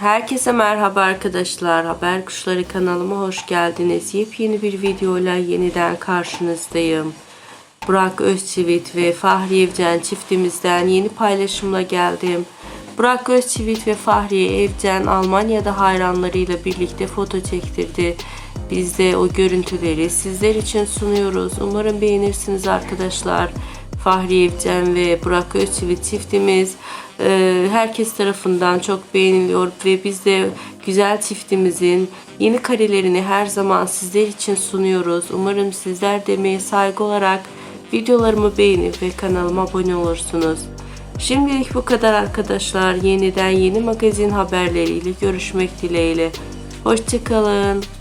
Herkese merhaba arkadaşlar. Haber Kuşları kanalıma hoş geldiniz. Yepyeni bir videoyla yeniden karşınızdayım. Burak Özçivit ve Fahriye Evcen çiftimizden yeni paylaşımla geldim. Burak Özçivit ve Fahriye Evcen Almanya'da hayranlarıyla birlikte foto çektirdi. Biz de o görüntüleri sizler için sunuyoruz. Umarım beğenirsiniz arkadaşlar. Fahriye Evcen ve Burak Özçivit çiftimiz e, herkes tarafından çok beğeniliyor ve biz de güzel çiftimizin yeni karelerini her zaman sizler için sunuyoruz. Umarım sizler de emeğe saygı olarak videolarımı beğenip ve kanalıma abone olursunuz. Şimdilik bu kadar arkadaşlar. Yeniden yeni magazin haberleriyle görüşmek dileğiyle. Hoşçakalın.